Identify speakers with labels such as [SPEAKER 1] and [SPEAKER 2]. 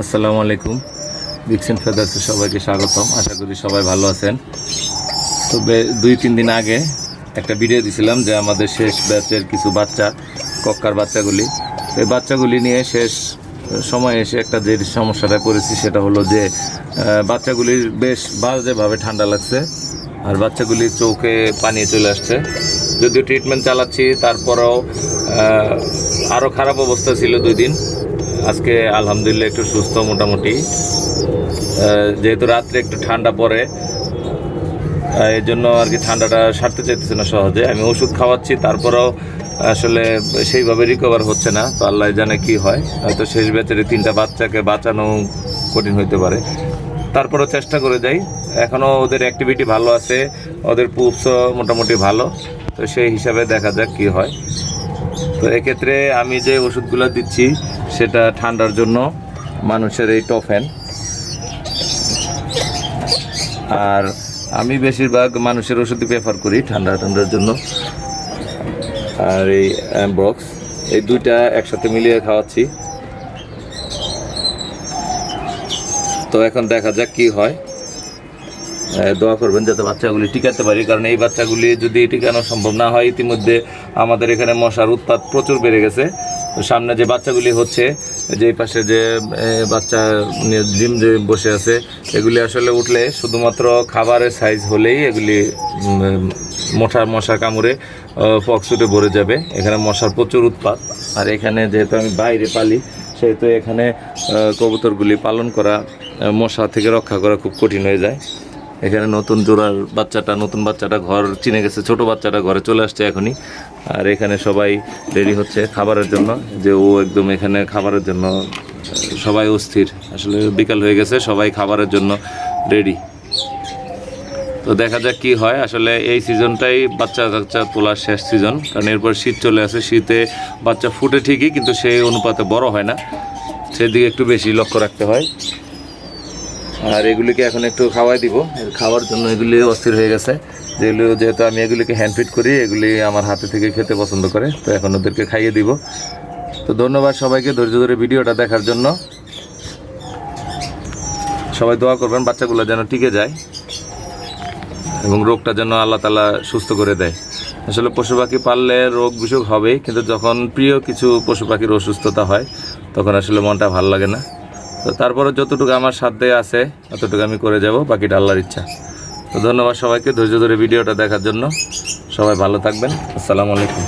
[SPEAKER 1] আসসালামু আলাইকুম। বিক্সেন ফেদার্সে সবাইকে স্বাগতম। আশা করি সবাই ভালো আছেন। তবে দুই, তিন দিন আগে একটা ভিডিও দিছিলাম যে আমাদের শেষ ব্যাচের কিছু বাচ্চা, কক্কার বাচ্চাগুলি, এই বাচ্চাগুলি নিয়ে শেষ সময় এসে একটা যে সমস্যাটা পড়েছি সেটা হলো যে বাচ্চাগুলির বেশ বাজেভাবে ঠান্ডা লাগছে আর বাচ্চাগুলির চোখে পানি চলে আসছে। যদিও ট্রিটমেন্ট চালাচ্ছি, তারপরেও আরও খারাপ অবস্থা ছিল দুই দিন। আজকে আলহামদুলিল্লাহ একটু সুস্থ মোটামুটি। যেহেতু রাত্রে একটু ঠান্ডা পড়ে এর জন্য আর কি ঠান্ডাটা সারতে চাইতেছে না সহজে। আমি ওষুধ খাওয়াচ্ছি, তারপরেও আসলে সেইভাবে রিকভার হচ্ছে না। তো আল্লাহ জানে কি হয়। হয়তো শেষ ব্যাচের এই তিনটা বাচ্চাকে বাঁচানো কঠিন হইতে পারে। তারপরও চেষ্টা করে যাই। এখনও ওদের অ্যাক্টিভিটি ভালো আছে, ওদের পুপসও মোটামুটি ভালো। তো সেই হিসাবে দেখা যাক কি হয়। তো এক্ষেত্রে আমি যে ওষুধগুলো দিচ্ছি সেটা ঠান্ডার জন্য মানুষের এই টফেন। আর আমি বেশিরভাগ মানুষের ওষুধই প্রেফার করি ঠান্ডা, ঠান্ডার জন্য। আর এই অ্যাম্বক্স এই দুইটা একসাথে মিলিয়ে খাওয়াচ্ছি। তো এখন দেখা যাক কি হয়। দোয়া করবেন যাতে বাচ্চাগুলি টিকাতে পারি, কারণ এই বাচ্চাগুলি যদি টিকানো সম্ভব না হয়, ইতিমধ্যে আমাদের এখানে মশার উৎপাত প্রচুর বেড়ে গেছে। সামনে যে বাচ্চাগুলি হচ্ছে যে পাশে যে বাচ্চা ডিম যে বসে আছে, এগুলি আসলে উঠলে শুধুমাত্র খাবারের সাইজ হলেই এগুলি মশা মশা কামড়ে ফক্স উঠে ভরে যাবে। এখানে মশার প্রচুর উৎপাত। আর এখানে যেহেতু আমি বাইরে পালি, সেহেতু এখানে কবুতরগুলি পালন করা মশা থেকে রক্ষা করা খুব কঠিন হয়ে যায়। এখানে নতুন জোড়ার বাচ্চাটা, নতুন বাচ্চাটা ঘর চিনে গেছে, ছোট বাচ্চাটা ঘরে চলে আসছে এখনই। আর এখানে সবাই রেডি হচ্ছে খাবারের জন্য, যে ও একদম এখানে খাবারের জন্য, সবাই অস্থির। আসলে বিকাল হয়ে গেছে, সবাই খাবারের জন্য রেডি। তো দেখা যাক কি হয়। আসলে এই সিজনটাই বাচ্চা কাচ্চা তোলার শেষ সিজন, কারণ এরপর শীত চলে আসে। শীতে বাচ্চা ফুটে ঠিকই, কিন্তু সেই অনুপাতে বড় হয় না। সেদিকে একটু বেশি লক্ষ্য রাখতে হয়। আর এগুলিকে এখন একটু খাওয়াই দিব। খাওয়ার জন্য এগুলি অস্থির হয়ে গেছে। যেগুলো যেহেতু আমি এগুলিকে হ্যান্ডফিট করি, এগুলি আমার হাতে থেকে খেতে পছন্দ করে, তো এখন ওদেরকে খাইয়ে দিব। তো ধন্যবাদ সবাইকে ধৈর্য ধরে ভিডিওটা দেখার জন্য। সবাই দোয়া করবেন বাচ্চাগুলো যেন টিকে যায় এবং রোগটা যেন আল্লাহ তালা সুস্থ করে দেয়। আসলে পশু পাখি পাললে রোগ বিসুখ হবেই, কিন্তু যখন প্রিয় কিছু পশু পাখির অসুস্থতা হয়, তখন আসলে মনটা ভালো লাগে না। তো তারপরে যতটুকু আমার সাধ্যে আছে ততটুকু আমি করে যাব, বাকিটা আল্লাহর ইচ্ছা। তো ধন্যবাদ সবাইকে ধৈর্য ধরে ভিডিওটা দেখার জন্য। সবাই ভালো থাকবেন। আসসালামু আলাইকুম।